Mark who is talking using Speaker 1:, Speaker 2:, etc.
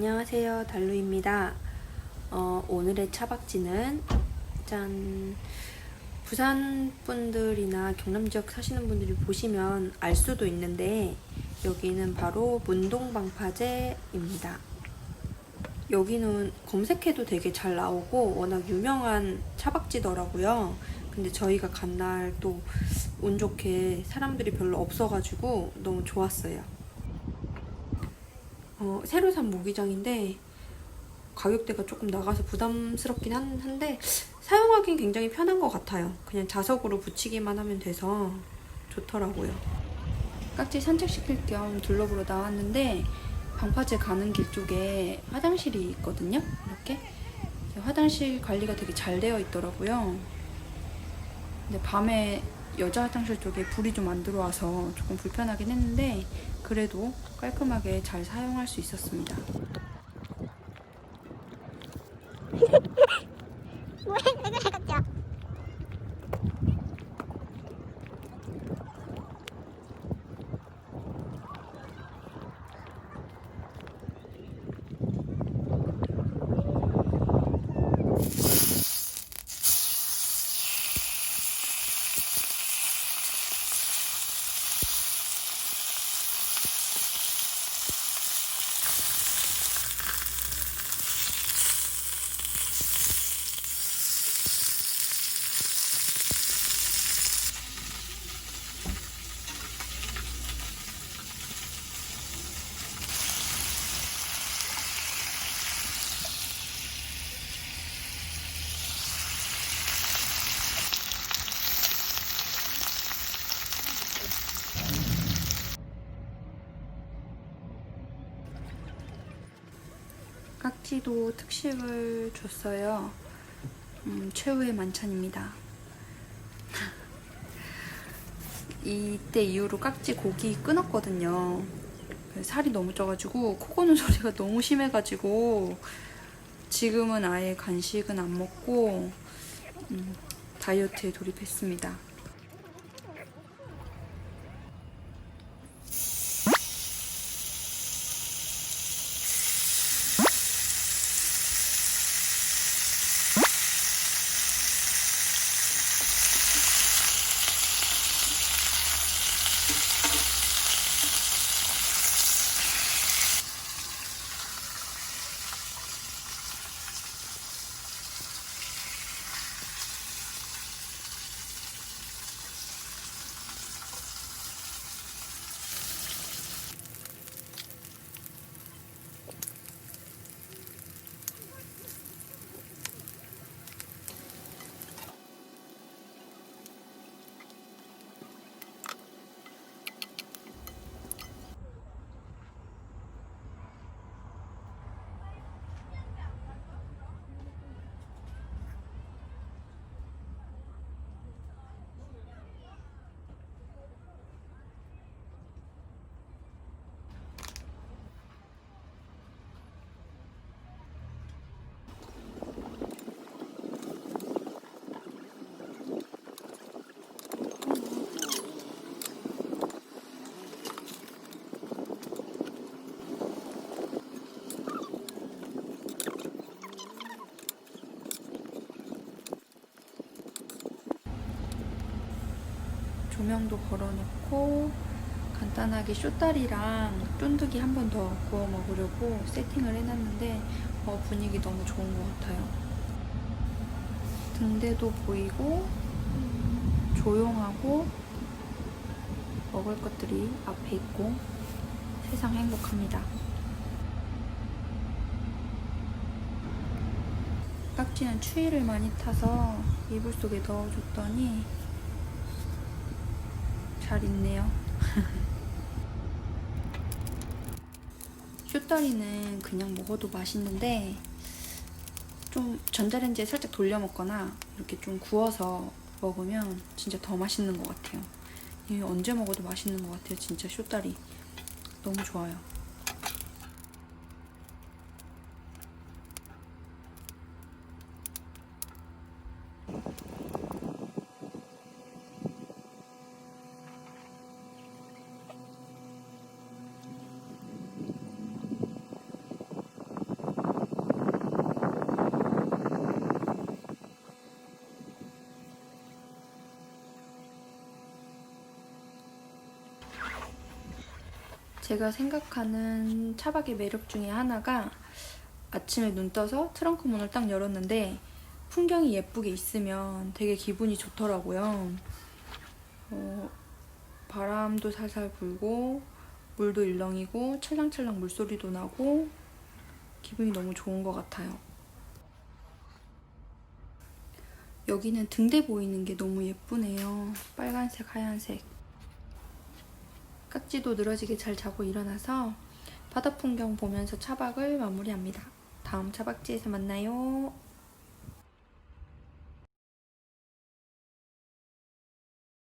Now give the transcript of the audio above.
Speaker 1: 안녕하세요. 달루입니다. 어, 오늘의 차박지는 짠. 부산 분들이나 경남 지역 사시는 분들이 보시면 알 수도 있는데 여기는 바로 문동방파제입니다. 여기는 검색해도 되게 잘 나오고 워낙 유명한 차박지더라고요. 근데 저희가 간 날 또 운 좋게 사람들이 별로 없어가지고 너무 좋았어요 어, 새로 산 모기장인데 가격대가 조금 나가서 부담스럽긴 한, 한데 사용하기는 굉장히 편한 것 같아요. 그냥 자석으로 붙이기만 하면 돼서 좋더라고요. 깍지 산책시킬 겸 둘러보러 나왔는데 방파제 가는 길 쪽에 화장실이 있거든요. 이렇게 화장실 관리가 되게 잘 되어 있더라고요. 근데 밤에 여자 화장실 쪽에 불이 좀 안 들어와서 조금 불편하긴 했는데 그래도 깔끔하게 잘 사용할 수 있었습니다. 깍지도 특식을 줬어요. 음, 최후의 만찬입니다. 이때 이후로 깍지 고기 끊었거든요. 그래서 살이 너무 쪄가지고 코 고는 소리가 너무 심해가지고 지금은 아예 간식은 안 먹고 음, 다이어트에 돌입했습니다. 조명도 걸어놓고 간단하게 쇼다리랑 쫀득이 한 번 더 구워 먹으려고 세팅을 해놨는데 어, 분위기 너무 좋은 것 같아요. 등대도 보이고 조용하고 먹을 것들이 앞에 있고 세상 행복합니다. 깍지는 추위를 많이 타서 이불 속에 넣어줬더니 잘 있네요. 쇼다리는 그냥 먹어도 맛있는데 좀 전자레인지에 살짝 돌려 먹거나 이렇게 좀 구워서 먹으면 진짜 더 맛있는 것 같아요. 이 언제 먹어도 맛있는 것 같아요. 진짜 쇼다리 너무 좋아요. 제가 생각하는 차박의 매력 중에 하나가 아침에 눈 떠서 트렁크 문을 딱 열었는데 풍경이 예쁘게 있으면 되게 기분이 좋더라고요. 어, 바람도 살살 불고 물도 일렁이고 찰랑찰랑 물소리도 나고 기분이 너무 좋은 것 같아요. 여기는 등대 보이는 게 너무 예쁘네요. 빨간색, 하얀색. 깍지도 늘어지게 잘 자고 일어나서 바다 풍경 보면서 차박을 마무리합니다. 다음 차박지에서 만나요.